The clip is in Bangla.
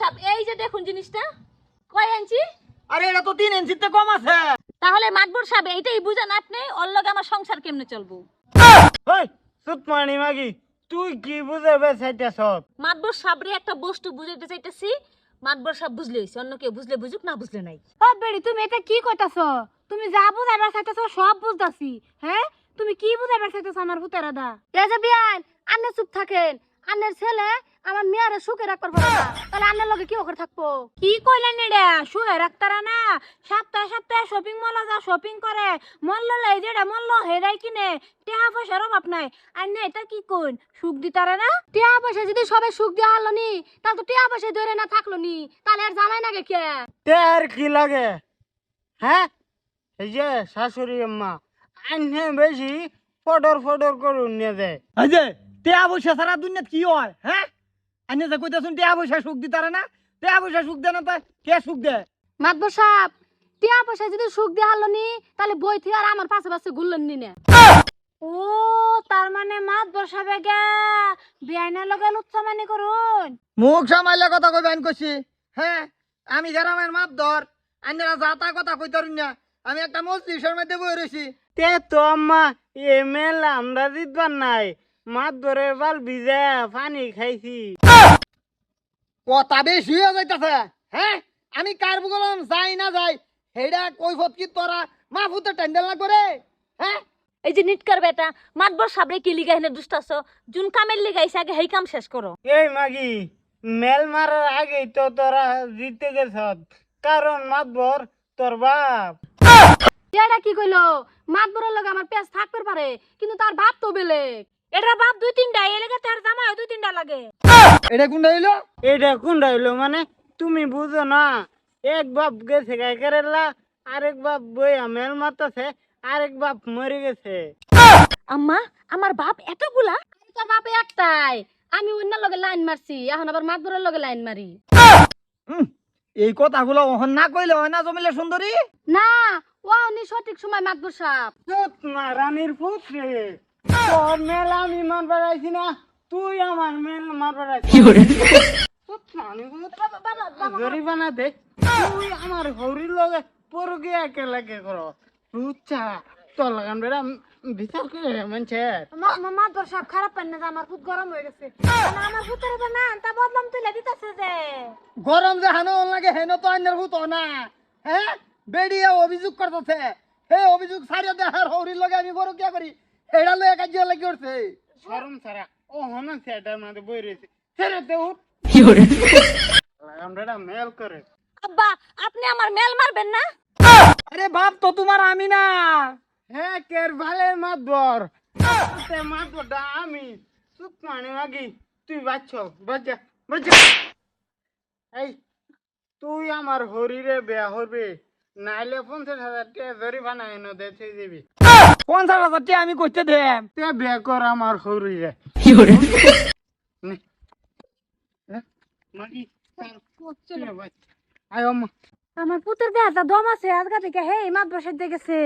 সাহেব এই যে দেখুন জিনিসটা। কয় ইঞ্চি? আরে এটা তো তিন ইঞ্চিতে কম আছে। তাহলে মাতবর সাহেব এইটাই বুঝেন আপনি ওর লগে আমার সংসার কেমনে চলবো? ওই সুতমানি মাগি তুই কি বুঝাবে চাইতেছ মাতবর সাহেবরে একটা বস্তু বুঝাইতে চাইতেছি। মাতবর সাহেব বুঝলে হইছে অন্য কেউ বুঝলে বুঝুক না বুঝলে নাই। ও বেড়ি তুমি এটা কি কইতাছ? তুমি যা বুঝাইবার চাইতেছ সব বুঝতাছি হ্যাঁ? তুমি কি বুঝাইবার চাইতেছ আমার হুতেরা দা এই যে বিয়ান আন্নে চুপ থাকেন। আন্নের ছেলে আমার মেয়ারে সুখে রাখবার পারে না তাহলে আন্নের লগে কি ওখানে থাকব? কি কইলেন এটা সুখে রাখতারা না? সপ্তাহে সপ্তাহে শপিং মলে যা শপিং করে। মল্ল লাই যেটা মল্ল হেরাই কিনে। টেহা পয়সার অভাব নাই। আন্নে এটা কি কইন? সুখ দিতারে না? টেহা পয়সা যদি সবে সুখ দেওয়া হলো নি তাহলে তো টেহা পয়সা ধরে না থাকল নি। তাহলে আর জামাই নাগে কে? তে কি লাগে? হ্যাঁ? এই যে শাশুড়ি আম্মা আইনে বেশি ফডর ফডর করুন নিয়ে যায়। এই যে টেয়া পয়সা সারা দুনিয়াত কি হয় হ্যাঁ? আইনে যে কইতাছুন টেয়া পয়সা সুখ দিতারে না? টেয়া পয়সা সুখ দে না তা কে সুখ দে? মাতবর সাহেব টিয়া পয়সা যদি সুখ দিয়ে হারলো নি তাহলে বই থেকে আর আমার পাশে পাশে ঘুরলেন নি না। ও তার মানে মাতবর সাহেব গে বিয়াইনা লগে লুচ্ছা মানে করুন। মুখ সামাইলে কথা কই বাইন কইছি হ্যাঁ আমি গ্রামের মাপ ধর আইনারা যা তা কথা কইতারুন না আমি একটা মসজিদের মধ্যে বই রয়েছি তে তো আম্মা এমএল আমরা জিতবার নাই। মাছ ধরে বাল ভিজে পানি খাইছি। কথা বেশি হয়ে যাইতাছে হ্যাঁ আমি কার বললাম যাই না যাই হেডা কৈফত কি তোরা মাফুতে টেন্ডেল না করে হ্যাঁ এই যে নিটকার বেটা মাতবর সাহেবরে কি লিগা হেনে দুষ্টাছ জুন কামের লিগাইছে আগে হেই কাম শেষ করো এই মাগি মেল মারার আগেই তো তোরা জিতে গেছ কারণ মাতবর তোর বাপ। এটা কি কইলো? মাতবরের লগে আমার পেঁচ থাকতে পারে কিন্তু তার বাপ তো বেলেগ। এটা বাপ দুই তিনটা এ লেগে তার দুই তিনটা লাগে। এটা কোনটা হইল? এটা কোনটা হইল মানে? তুমি বুঝো না। এক বাপ গেছে আরেক বাপ বইয়া মেল মারতেছে আরেক বাপ মরে গেছে। আম্মা আমার বাপ এতগুলা? তোর বাপে একটাই। আমি অন্য লগে লাইন মারছি এখন আবার মাতবরের লগে লাইন মারি। এই কথাগুলো ওহন না কইলে হয় না জমিলে সুন্দরী? না ও উনি সঠিক সময় মাতবর না রানীর পুত্রে তোর মেল আমি মারবার আইছি না তুই আমার মেল মারবার আইছি চুপ না, আমি বলতে- জরিমানা দে। তুই আমার হরির লগে পরকে একে লাগে করো রুচা তোর লাগান বেড়া বিচার করে মানুষের মাতবর সাহেব খারাপ পান না আমার খুব গরম হয়ে গেছে। আমার ভূতের উপর না তা বদলাম তুলে দিতেছে যে। গরম যে হানো লাগে হেন তো আইনের ভূত না। হ্যাঁ? বেড়িয়ে অভিযোগ করতেছে। হে অভিযোগ সারিয়া দেখার হরির লগে আমি বড় কে করি। এটা লয়ে কাজ লাগি উঠছে। শরম সারা ও হন সেটার মধ্যে বই রয়েছে। ছেড়ে দে উঠ। বেড়া মেল করে। আব্বা আপনি আমার মেল মারবেন না? আরে বাপ তো তোমার আমি না। হ্যাঁ কের ভালে মাতবর তে মাতবরটা আমি। চুপ মানে মাগি তুই বাচ্চ বাচ্চা বাচ্চা। এই তুই আমার হরিরে বেয়া হরবি নাইলে পঞ্চাশ হাজার টাকা জরিমানা এনে দে তুই দিবি। পঞ্চাশ হাজার টাকা আমি করতে দে তে বিয়ে কর আমার হরিরে নে। মাগি। চল। আয় আম্মা। আমার পুতের দেহা দম আছে আজকা থেকে হে সাহেব গেছে।